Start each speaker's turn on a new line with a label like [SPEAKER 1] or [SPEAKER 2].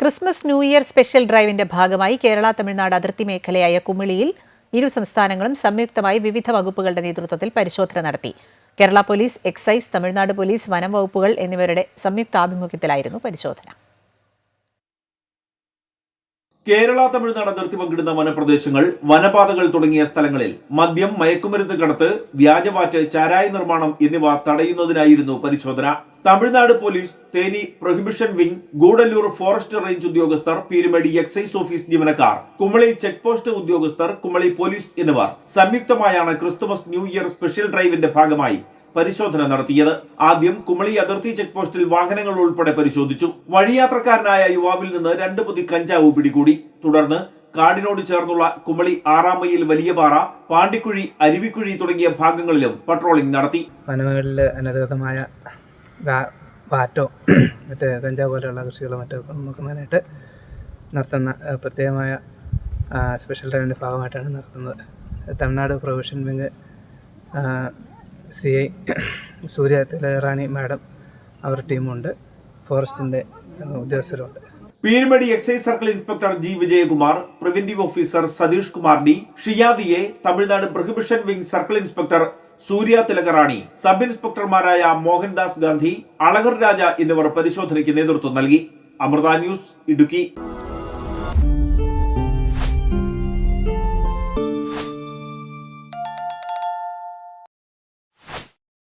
[SPEAKER 1] Christmas new year special ഡ്രൈവിന്റെ ഭാഗമായി കേരള തമിഴ്നാട് അതിർത്തി മേഖലയായ കുമിളിയിൽ ഇരു സംസ്ഥാനങ്ങളും സംയുക്തമായി വിവിധ വകുപ്പുകളുടെ നേതൃത്വത്തിൽ പരിശോധന നടത്തി. Kerala police excise Tamil Nadu police വനം വകുപ്പുകൾ എന്നിവരുടെ സംയുക്താഭിമുഖ്യത്തിലായിരുന്നു പരിശോധന.
[SPEAKER 2] കേരള തമിഴ്നാട് അതിർത്തി പങ്കിടുന്ന വനപ്രദേശങ്ങൾ വനപാതകൾ തുടങ്ങിയ സ്ഥലങ്ങളിൽ മദ്യം മയക്കുമരുന്ന് കടത്ത് വ്യാജവാറ്റ് ചാരായ നിർമ്മാണം എന്നിവ തടയുന്നതിനായിരുന്നു പരിശോധന. Tamil Nadu police Theni prohibition wing Gudalur forest range ഉദ്യോഗസ്ഥർ പീരുമേടി എക്സൈസ് ഓഫീസ് ജീവനക്കാർ കുമളി ചെക്ക് പോസ്റ്റ് ഉദ്യോഗസ്ഥർ കുമളി പോലീസ് എന്നിവർ സംയുക്തമായാണ് ക്രിസ്തുമസ് ന്യൂ ഇയർ സ്പെഷ്യൽ ഡ്രൈവിന്റെ ഭാഗമായി പരിശോധന നടത്തിയത്. ആദ്യം കുമളി അതിർത്തി ചെക്ക് പോസ്റ്റിൽ വാഹനങ്ങൾ ഉൾപ്പെടെ പരിശോധിച്ചു. വഴിയാത്രക്കാരനായ യുവാവിൽ നിന്ന് രണ്ട് പൊതി കഞ്ചാവ് പിടികൂടി. തുടർന്ന് കാടിനോട് ചേർന്നുള്ള കുമളി ആറാമയിൽ വലിയപാറ പാണ്ടിക്കുഴി അരുവിക്കുഴി തുടങ്ങിയ ഭാഗങ്ങളിലും പട്രോളിംഗ് നടത്തി.
[SPEAKER 3] വനമേഖലയിൽ അനധികൃതമായ വാറ്റോ മറ്റ് കഞ്ചാവ് പോലെയുള്ള കൃഷികളോ മറ്റോ നോക്കുന്നതിനായിട്ട് നടത്തുന്ന പ്രത്യേകമായ സ്പെഷ്യൽ ഡ്രൈവിന്റെ ഭാഗമായിട്ടാണ് നടത്തുന്നത്. Tamil Nadu provision wing C I Surya Thilarani madam അവർ ടീമുണ്ട്. ഫോറസ്റ്റിന്റെ ഉദ്യോഗസ്ഥരുണ്ട്.
[SPEAKER 2] പീരുമടി excise circle inspector G Vijayakumar preventive officer Satheesh Kumar D ഷിയാദിയെ Tamil Nadu prohibition wing circle inspector Surya Thilakarani sub ഇൻസ്പെക്ടർമാരായ Mohandas Gandhi Alagar Raja എന്നിവർ പരിശോധനയ്ക്ക് നേതൃത്വം നൽകി. അമൃത ന്യൂസ് ഇടുക്കി.